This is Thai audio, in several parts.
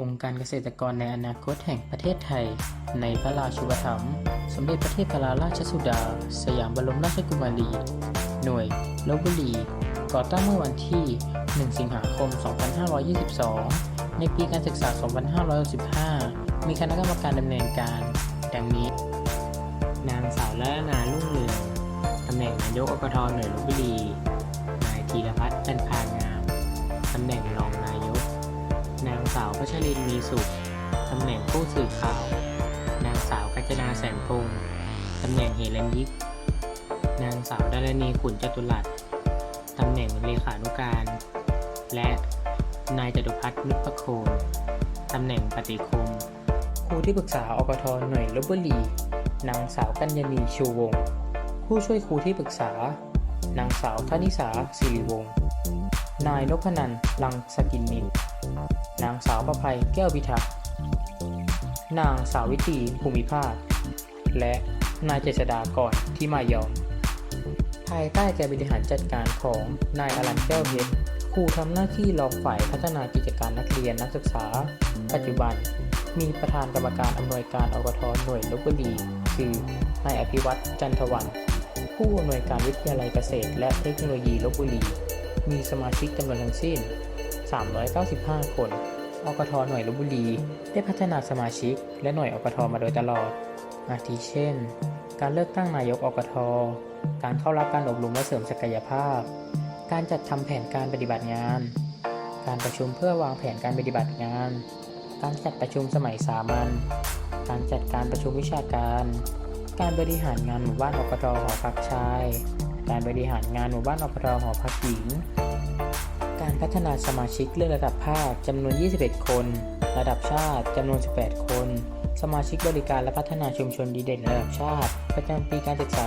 องค์การเกษตรกรในอนาคตแห่งประเทศไทย ในพระราชูปถัมภ์สมเด็จพระเทพราราชสุดา สยามบรมราชกุมารี หน่วยลบบุรี ก่อตั้งเมื่อวันที่ 1 สิงหาคม 2522 ในปีการศึกษา 2565 มีคณะกรรมการดำเนินการ ดังนี้ นางสาวละนาลุ่งเรืองตำแหน่งนายกอบตหน่วยลบบุรี นายธีรพัฒน์จันทางามตำแหน่ง วพัชรินมีสุข ตำแหน่งผู้สื่อข่าว นางสาวกัจนาแสนพงศ์ตำแหน่งเฮลันยิก นางสาวดารณีขุนจตุรัสตำแหน่งเลขานุการ และนายจตุพัฒน์นุชประโคนตำแหน่งปฏิคม ครูที่ปรึกษาอกทหน่วยลบบุรี นางสาวกัญญาณีชูวงศ์ผู้ช่วยครูที่ปรึกษา นางสาวธนิสาสิริวงศ์นายนพนันลังสกินนิน นางสาวประภัยแก้วพิทักษ์นางสาวิตรีภูมิภาค และนายเจษดากรที่มายอม ภายใต้การบริหารจัดการของนายอลันแก้วเพชรครูทำหน้าที่รองฝ่ายพัฒนากิจการนักเรียนนักศึกษา ปัจจุบันมีประธานกรรมการอำนวยการอกทหน่วยลบบุรีคือนายอภิวัตรจันทวัน ผู้อำนวยการวิทยาลัยเกษตร และเทคโนโลยีลบบุรี มีสมาชิกจำนวนทั้งสิ้น 395 คน อกทหน่วยลบบุรี ได้พัฒนาสมาชิก และหน่วยอกทมาโดยตลอด อาทิเช่น การเลือกตั้งนายกอกท การเข้ารับการอบรมและเสริมศักยภาพ การจัดทำแผนการปฏิบัติงาน การประชุมเพื่อวางแผนการปฏิบัติงาน การจัดประชุมสมัยสามัญ การจัดการประชุมวิชาการ การบริหารงานหมู่บ้านอกทหอพักชาย การบริหารงานหมู่บ้านอกทหอพักหญิง การพัฒนาสมาชิกเลือกระดับภาคจำนวน 21 คน ระดับชาติจำนวน 18 คน สมาชิกบริการและพัฒนาชุมชนดีเด่นระดับชาติ ประจำปีการศึกษา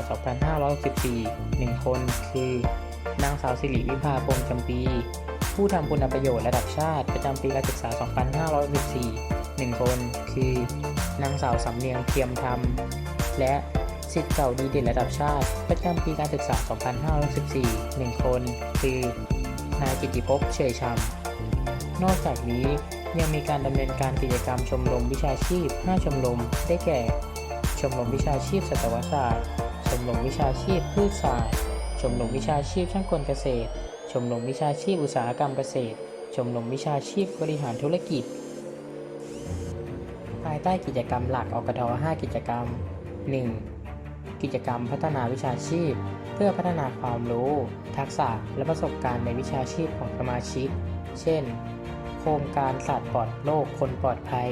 2564 1 คน คือนางสาวสิริวิภาพงษ์จำปี ผู้ทำคุณประโยชน์ระดับชาติ ประจำปีการศึกษา 2564 1 คน คือนางสาวสำเนียงเทียมธรรม และสิทธิ์เก่าดีเด่นระดับชาติ ประจำปีการศึกษา 2564 1 คน คือ นายกิติภพเฉยชำนอกจากนี้ยังมีการดำเนินการกิจกรรมชมรมวิชาชีพ 5 ชมรม ได้แก่ ชมรมวิชาชีพสัตวศาสตร์ ชมรมวิชาชีพพืชศาสตร์ ชมรมวิชาชีพช่างกลเกษตร ชมรมวิชาชีพอุตสาหกรรมเกษตร ชมรมวิชาชีพบริหารธุรกิจ ภายใต้กิจกรรมหลักอกท5กิจกรรม 1. กิจกรรมพัฒนาวิชาชีพ เพื่อพัฒนาความรู้ ทักษะและประสบการณ์ในวิชาชีพของสมาชิก เช่น โครงการศาสตร์ปลอดโลกคนปลอดภัย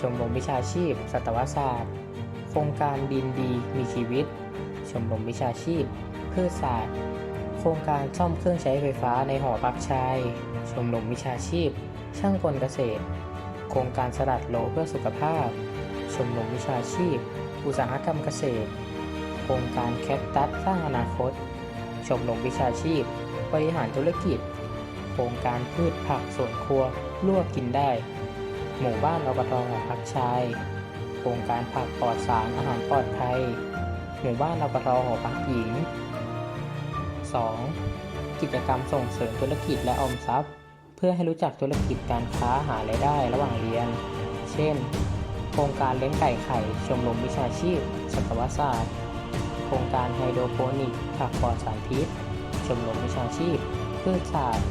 ชมรมวิชาชีพ สัตวศาสตร์ โครงการดินดีมีชีวิต ชมรมวิชาชีพพืชศาสตร์ โครงการซ่อมเครื่องใช้ไฟฟ้าในหอพักชาย ชมรมวิชาชีพ ช่างกลเกษตร โครงการสลัดโลเพื่อสุขภาพ ชมรมวิชาชีพ อุตสาหกรรมเกษตร ครงการแคคตัสสร้างอนาคต ชมรมวิชาชีพ บริหารธุรกิจ โครงการพืชผักสวนครัวลวกกินได้ หมู่บ้านอบตหอพักชาย โครงการผักปลอดสารอาหารปลอดภัย หมู่บ้านอบตหอพักหญิง 2. กิจกรรมส่งเสริมธุรกิจและออมทรัพย์ เพื่อให้รู้จักธุรกิจการค้าหารายได้ระหว่างเรียน เช่น โครงการเลี้ยงไก่ไข่ ชมรมวิชาชีพสัตวศาสตร์ ครงการไฮโดรโปนิกผักปลอดสารพิษ ชมรมวิชาชีพพืชศาสตร์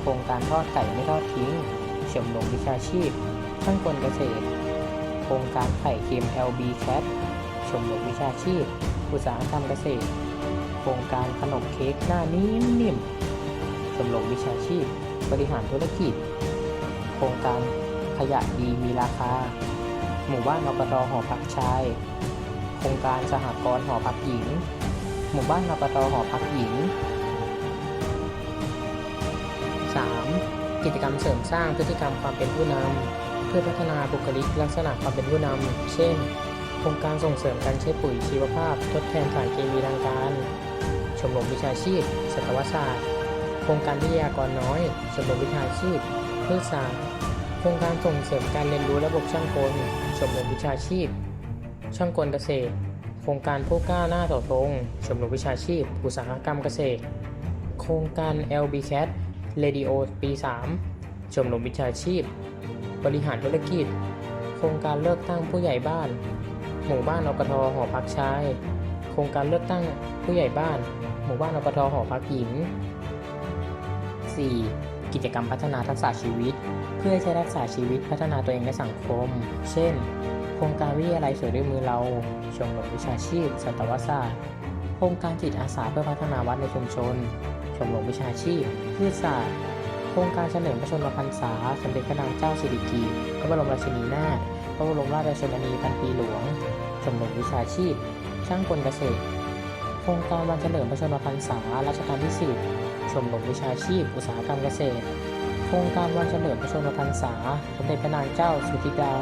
โครงการทอดไก่ไม่ทอดทิ้ง ชมรมวิชาชีพช่างกลเกษตร โครงการไข่เค็ม LB Cat ชมรมวิชาชีพ อุตสาหกรรมเกษตร โครงการขนมเค้กหน้านิ่มๆชมรมวิชาชีพ บริหารธุรกิจ โครงการขยะดีมีราคา หมู่บ้านอบตหอพักชาย โครงการสหกรณ์หอพักหญิง หมู่บ้านอบตหอพักหญิง 3. กิจกรรมเสริมสร้างพฤติกรรมความเป็นผู้นำ เพื่อพัฒนาบุคลิกลักษณะความเป็นผู้นำ เช่น โครงการส่งเสริมการใช้ปุ๋ยชีวภาพ ทดแทนสารเคมีทางการ ชมรมวิชาชีพสัตวศาสตร์ โครงการวิทยากรน้อย ชมรมวิชาชีพพืชศาสตร์ โครงการส่งเสริมการเรียนรู้ระบบช่างกลชมรมวิชาชีพ ช่างกลเกษตร โครงการผู้กล้าหน้าต่อตรงชมรมวิชาชีพ อุตสาหกรรมเกษตร โครงการ LB Cat Radio ปี 3 ชมรมวิชาชีพ บริหารธุรกิจ โครงการเลือกตั้งผู้ใหญ่บ้าน หมู่บ้านอกทหอพักชาย โครงการเลือกตั้งผู้ใหญ่บ้าน หมู่บ้านอกทหอพักหญิง 4. กิจกรรมพัฒนาทักษะชีวิต เพื่อใช้ทักษะชีวิตพัฒนาตัวเองและสังคม เช่น ครงการวิทยาลัยสวยด้วยมือเรา ชมรมวิชาชีพ สัตวศาสตร์ โครงการจิตอาสาเพื่อพัฒนาวัดในชุมชน ชมรมวิชาชีพพืชศาสตร์ โครงการเฉลิมพระชนมพรรษา สมเด็จพระนางเจ้าสิริกิติ์ พระบรมราชินีนาถ พระบรมราชชนนีพันปีหลวง ชมรมวิชาชีพ ช่างกลเกษตร โครงการวันเฉลิมพระชนมพรรษารัชกาลที่10ชมรมวิชาชีพ อุตสาหกรรมเกษตร โครงการวันเฉลิมพระชนมพรรษา สมเด็จพระนางเจ้าสุธิดา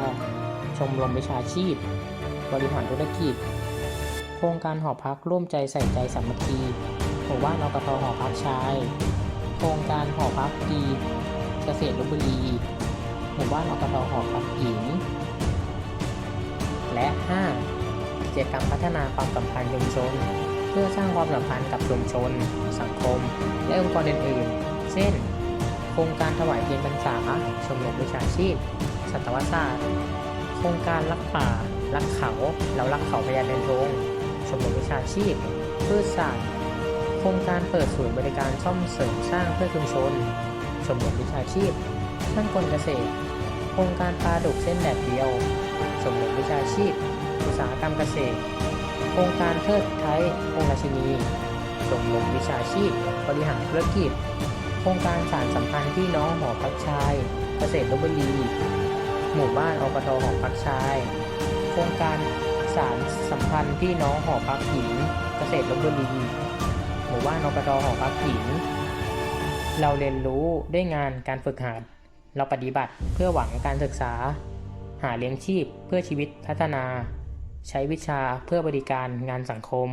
ชมรมวิชาชีพ บริหารธุรกิจ โครงการหอพักร่วมใจใส่ใจสามัคคีหมู่บ้านอกทหอพักชาย โครงการหอพักดีเกษตรลบบุรีหมู่บ้านอกทหอพักหญิง และ 5. กิจกรรมพัฒนาความสัมพันธ์ชุมชน เพื่อสร้างความสัมพันธ์กับชุมชน สังคม และองค์กรอื่นๆ เช่น โครงการถวายเทียนพรรษาชมรมวิชาชีพสัตวศาสตร์ โครงการรักป่า รักเขาเรารักเขาพญาเดินทงชมรมวิชาชีพพืชศาสตร์โครงการเปิดศูนย์บริการซ่อมเสริมสร้างเพื่อชุมชน ชมรมวิชาชีพช่างกลเกษตร โครงการปลาดุกเส้นแดดเดียว ชมรมวิชาชีพ อุตสาหกรรมเกษตร โครงการเทิดไทยองค์ราชินี ชมรมวิชาชีพ บริหารธุรกิจ โครงการสารสัมพันธ์พี่น้องหอพักชาย เกษตรลบบุรี หมู่บ้านอกทหอพักชาย โครงการสารสัมพันธ์พี่น้องหอพักหญิงเกษตรลบบุรีหมู่บ้านอกทหอพักหญิง เราเรียนรู้ด้วยงานการฝึกหัดเราปฏิบัติเพื่อหวังการศึกษา หาเลี้ยงชีพเพื่อชีวิตพัฒนา ใช้วิชาเพื่อบริการงานสังคม